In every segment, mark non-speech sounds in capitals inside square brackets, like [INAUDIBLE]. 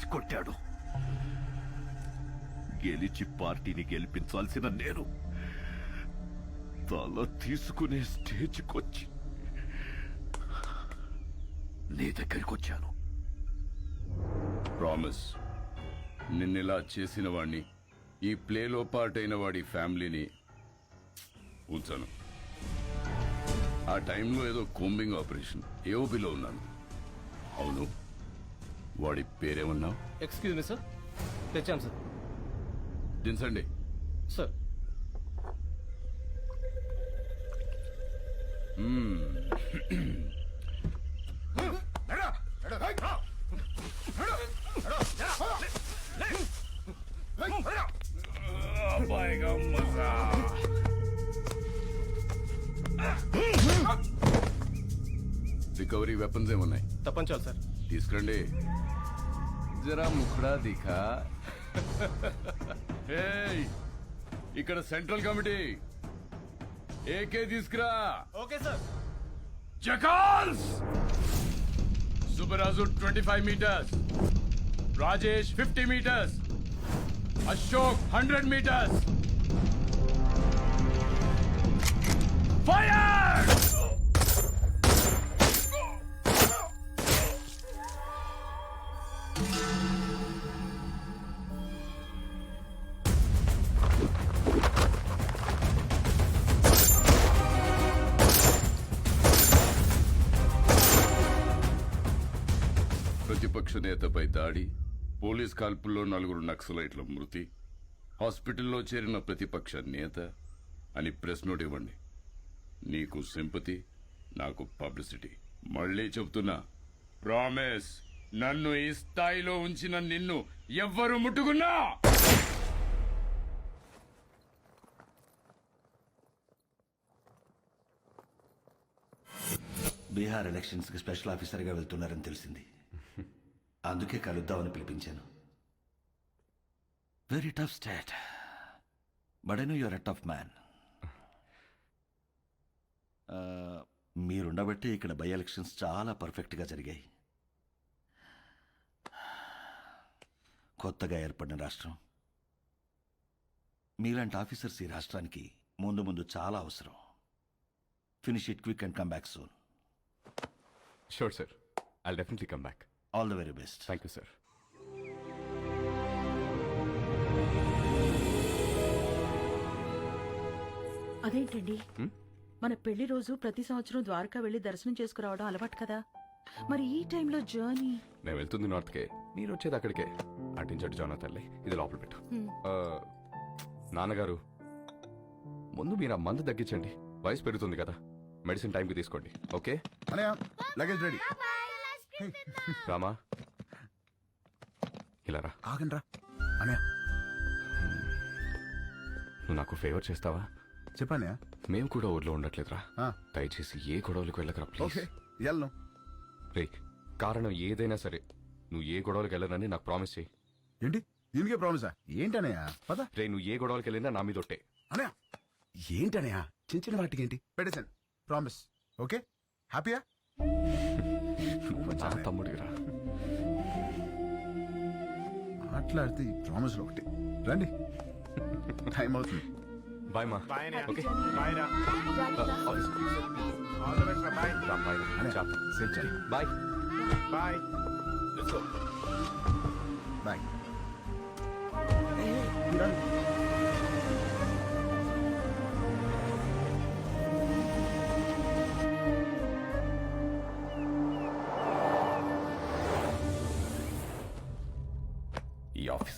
తీసి కొట్టాడు గెలిచి పార్టీని గెలిపించాల్సిన నేను తల తీసుకునే స్టేజ్కొచ్చి నీ దగ్గరికి వచ్చాను ప్రామిస్ నిన్నెలా చేసిన వాణ్ణి ఈ ప్లేలో పార్ట్ అయిన వాడి ఫ్యామిలీని ఉంచాను. ఆ టైంలో ఏదో కోంబింగ్ ఆపరేషన్ ఏఓబిలో ఉన్నాను. అవును. వాడి పేరేమన్నావు ఎక్స్క్యూజ్ మీ సార్ తెచ్చాను సార్ దించండి సార్ రికవరీ వెపన్స్ ఏమున్నాయి తప్పంచాలి సార్ తీసుకురండి జరా ముఖడా దిఖా? ఇక్కడ సెంట్రల్ కమిటీ. ఏకే తీసుకురా. Okay sir. Jackals! Subbaraju twenty five metres. Rajesh fifty metres. Ashok hundred metres. Fire! ప్రతిపక్ష దాడి పోలీస్ కాల్పుల్లో నలుగురు నక్సలైట్ల మృతి హాస్పిటల్లో చేరిన ప్రతిపక్ష నేత అని ప్రెస్ నోట్ ఇవ్వండి. నీకు సింపతి నాకు పబ్లిసిటీ. మళ్ళీ చెప్తున్నా ప్రామిస్ నన్ను ఈ స్థాయిలో ఉంచిన నిన్ను ఎవ్వరు ముట్టుకున్నా! బీహార్ ఎలక్షన్స్కి స్పెషల్ ఆఫీసర్గా వెళ్తున్నారని తెలిసింది. అందుకే కలుద్దామని పిలిపించాను. Very tough state but I know your a tough man మీరుండబట్టి ఇక్కడ బై ఎలక్షన్స్ చాలా పర్ఫెక్ట్గా జరిగాయి. కొత్తగా ఏర్పడిన రాష్ట్రం. మీలాంటి ఆఫీసర్స్ ఈ రాష్ట్రానికి ముందు ముందు చాలా అవసరం. Finish it quick and come back soon sure sir I definitely come back all the very best Thank you, sir. అదేంటండి? మన పెళ్ళి రోజు ప్రతి సంవత్సరం ద్వారకా వెళ్ళి దర్శనం చేసుకురావడం అలవాటు కదా? మరి ఈ టైంలో జర్నీ? నేను వెళ్తుంది నార్త్కే. మీరు వచ్చేది అక్కడికే. అటించట్టు జానా తల్లి. ఇది లోపల పెట్టు. ఆ, నాన్నగారు ముందు మీరు ఆ మందు తగ్గించండి. వయసు పెరుగుతుంది కదా. మెడిసిన్ టైంకి తీసుకోండి. Okay? Anaya luggage ready. Rama. ఇలా రా. ఆగండి రా అనయా నువ్వు నాకు ఫేవర్ చేస్తావా? చెప్పానయా మేము కూడా ఊర్లో ఉండట్లేదురా. ఆ. దయచేసి ఏ గొడవలకు వెళ్ళకరా ప్లీజ్ ఓకే వెళ్ళను రే కారణం ఏదైనా సరే నువ్వు ఏ గొడవలకు వెళ్ళనని నాకు ప్రామిస్ చేయి. ఏంటి? దీనికే ప్రామిసా ఏంటనయా పద. రే నువ్వు ఏ గొడవలకు వెళ్ళినా నా మీద ఒట్టే. అనయా ఏంటనయా చిన్న చిన్న వాటికి ఏంటి పెట్టేశాను ప్రామిస్ ఓకే హ్యాపీయా నా తమ్ముడిరా మాట్లాడితే ఈ ప్రామిస్లో ఒకటి. రండి. టైం అవుతుంది. బాయ్ మా ఓకే అనయా సేఫ్ చేయి బాయ్ బాయ్ ఈ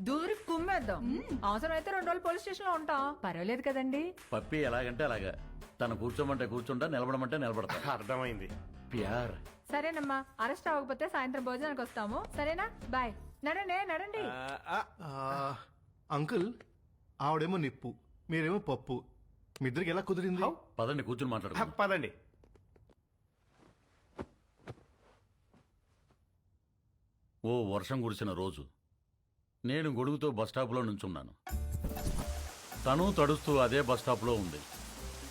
దూరి కుమ్మేద్దాం. అవసరమైతే రెండు రోజులు పోలీస్ స్టేషన్లో ఉంటాం. పర్వాలేదు కదండి. పప్పీ ఎలాగంటే అలాగా. తను కూర్చోమంటే కూర్చుంటా నిలబడమంటే నిలబడతా. [LAUGHS] అర్థమైంది. ప్యార్. సరేనమ్మా అరెస్ట్ అవ్వకపోతే సాయంత్రం భోజనానికి వస్తాము. సరేనా? బాయ్. నడండి నడండి. అంకుల్ ఆవిడేమో నిప్పు మీరేమో పప్పు. మీ ఇద్దరికి ఎలా కుదిరింది? పదండి కూర్చుని మాట్లాడు పదండి. ఓ వర్షం కురిసిన రోజు. నేను గొడుగుతో బస్టాప్లో నుంచున్నాను. తను తడుస్తూ అదే బస్టాప్లో ఉంది.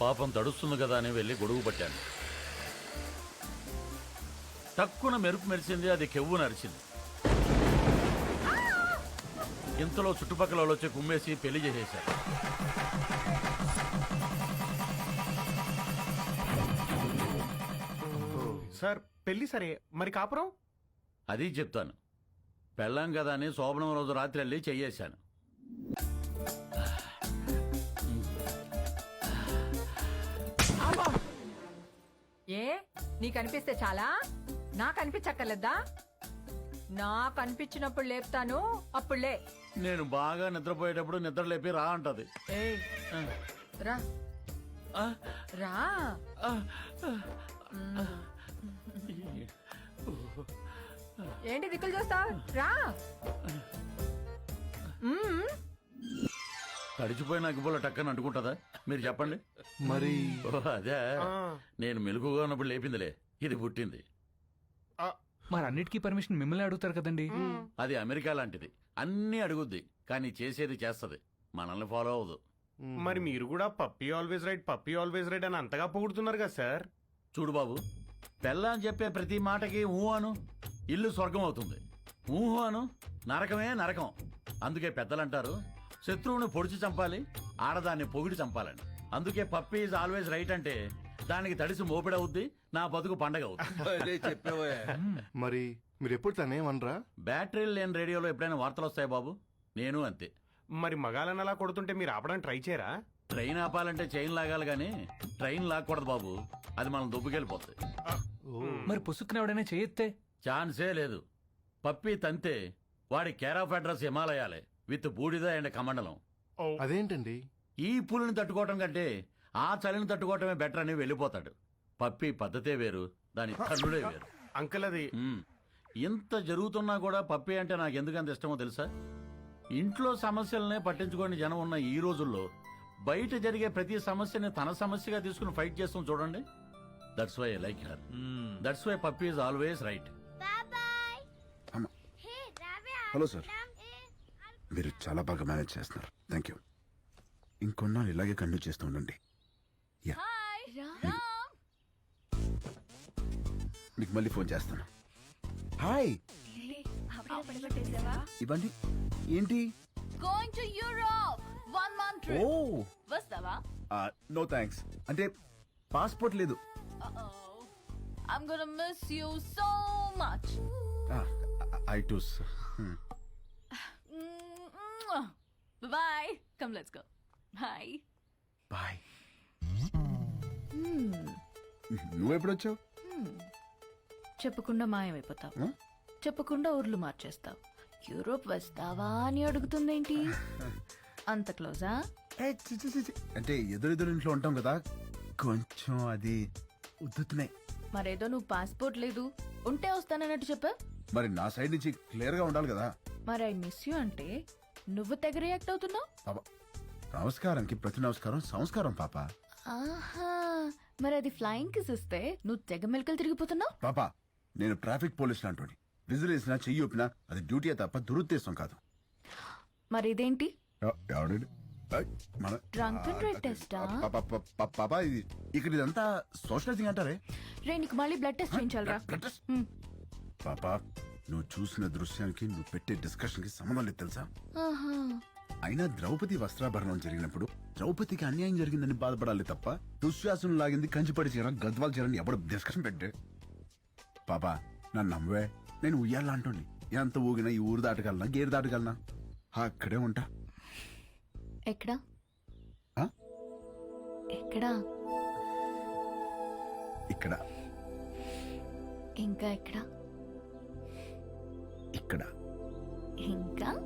పాపం తడుస్తుంది కదా అని వెళ్ళి గొడుగు పట్టాను. తక్కువ మెరుపు మెరిసింది అది కెవ్వు నరిచింది. ఇంతలో చుట్టుపక్కల వాళ్ళు వచ్చి కుమ్మేసి పెళ్ళి చేసేశారు. సార్ పెళ్ళి సరే మరి కాపురం? అది చెప్తాను. పెళ్ళాం కదా అని శోభనం రోజు రాత్రి వెళ్ళి చెయ్యేశాను. ఏ? నీకు అనిపిస్తే చాలా? నాకు అనిపించక్కర్లేదా? నాకు అనిపించినప్పుడు లేపుతాను అప్పుడు లే. నేను బాగా నిద్రపోయేటప్పుడు నిద్ర లేపి రా అంటది. ఏయ్, రా. రా. ఏంటి దిక్కులు చూస్తావు రా. మ్మ్. తడిచిపోయిన అగ్గిపుల్ల టక్కని అంటుకుంటుందా? మీరు చెప్పండి. మరి? అదే. నేను మెలుగుగా ఉన్నప్పుడు లేపిందిలే. ఇది పుట్టింది. మరి అన్నిటికీ పర్మిషన్ మిమ్మల్ని అడుగుతారు కదండి. అది అమెరికా లాంటిది. అన్నీ అడుగుద్ది కానీ చేసేది చేస్తది. మనల్ని ఫాలో అవ్వదు. మరి మీరు కూడా Pappi always right Pappi always right అని అంతగా పొగుడుతున్నారు కదా సార్? చూడు బాబు పెళ్ళాం చెప్పే ప్రతి మాటకి ఊ అను ఇల్లు స్వర్గం అవుతుంది. ఊహు అను నరకమే నరకం. అందుకే పెద్దలంటారు శత్రువుని పొడిచి చంపాలి ఆడదాన్ని పొగిడి చంపాలని. అందుకే పప్పి ఈజ్ ఆల్వేస్ రైట్ అంటే దానికి తడిసి మోపిడవుద్ది నా బతుకు పండగ అవుద్ది [LAUGHS] మరి మీరు ఎప్పుడు తనేమనరా? బ్యాటరీలు లేని రేడియోలో ఎప్పుడైనా వార్తలు వస్తాయి బాబు? నేను అంతే. మరి మగాలని అలా కొడుతుంటే మీరు ఆపడానికి ట్రై చేయరా? ట్రైన్ ఆపాలంటే చైన్ లాగాలి కానీ ట్రైన్ లాక్కూడదు బాబు. అది మనం దుబ్బుకెళ్ళిపోతుంది మరి పుసుక్కున ఎవడైనా చేయొత్తే? ఛాన్సే లేదు. పప్పి తంతే వాడి కేర్ ఆఫ్ అడ్రస్ హిమాలయాలే విత్ బూడిద అండ్ కమండలం. అదేంటండి? ఈ పులిని తట్టుకోవటం కంటే ఆ చలిని తట్టుకోవటమే బెటర్ అని వెళ్ళిపోతాడు. పప్పి పద్ధతే వేరు దాని తల్లుడే [LAUGHS] వేరు. అంకుల్ అది. ఇంత జరుగుతున్నా కూడా పప్పి అంటే నాకు ఎందుకంత ఇష్టమో తెలుసా? ఇంట్లో సమస్యలనే పట్టించుకోని జనం ఉన్న ఈ రోజుల్లో బయట జరిగే ప్రతి సమస్యని తన సమస్యగా తీసుకుని ఫైట్ చేస్తాం చూడండి. That's why like her that's why Pappi is always right hello sir. మీరు చాలా బాగా మేనేజ్ చేస్తున్నారు. థ్యాంక్ యూ ఇంకొన్నాళ్ళు ఇలాగే కంటిన్యూ చేస్తూ ఉండండి. యా మీకు మళ్ళీ ఫోన్ చేస్తాను. హాయ్ ఇవ్వండి. ఏంటి? Going to Europe one month ఓ. వస్తావా? నో థ్యాంక్స్ అంటే పాస్పోర్ట్ లేదు. I'm gonna miss you so much I twos bye come let's go bye bye నువ్వెప్పుడు వచ్చావు చెప్పకుండా మాయమైపోతావు? చెప్పకుండా ఊర్లు మార్చేస్తావు. యూరోప్ వస్తావా అని అడుగుతుందేంటి? [LAUGHS] అంత క్లోజా? ఏ, చి, చి, చి, చి. అంటే ఎదురెదురు ఇంట్లో ఉంటాం కదా కొంచెం అది ఉద్దుతున్నాయి మరేదో నువ్వు పాస్పోర్ట్ లేదు ఉంటే వస్తానన్నట్టు చెప్పా. మరి నా సైడ్ నుంచి క్లియర్గా ఉండాలి కదా. మరి ఐ మిస్ యూ అంటే నువ్వు తెగ రియాక్ట్ అవుతున్నావు? పాప నమస్కారానికి ప్రతి నమస్కారం సంస్కారం పాప. ఆహా మరి అది ఫ్లయింగ్ కిస్ ఇస్తే నువ్వు తెగ మెలకలు తిరిగిపోతున్నావు? పాప నేను ట్రాఫిక్ పోలీస్ లాంటి విజిలేసినా చెయ్యి ఒప్పినా అది డ్యూటీ తప్ప దురుద్దేశం కాదు. మరి ఇదేంటి? ఎవడండి? మన పాపా ఇది ఇక్కడ ఇదంతా సోషలైజింగ్ అంటారే? రే నీకు మళ్ళీ బ్లడ్ టెస్ట్ చేయించాలరా? పాపా నువ్వు చూసిన దృశ్యానికి నువ్వు పెట్టే డిస్కషన్కి సంబంధం లేదు తెలుసా? అయినా ద్రౌపది వస్త్రాభరణం జరిగినప్పుడు ద్రౌపదికి అన్యాయం జరిగిందని బాధపడాలి తప్ప దుశ్శాసనం లాగింది కంచిపడి చీర గద్వాల చీరని ఎవడు డిస్కషన్ పెట్టే పాపా నన్ను నమ్మవే. నేను ఉయ్యాలా అంటుండి ఎంత ఊగినా ఈ ఊరు దాటగలనా గేరు దాటగలనా? అక్కడే ఉంటా. ఎక్కడా? ఎక్కడా? ఇక్కడ. ఇంకా ఎక్కడా? ఇక్కడ. ఇంకా?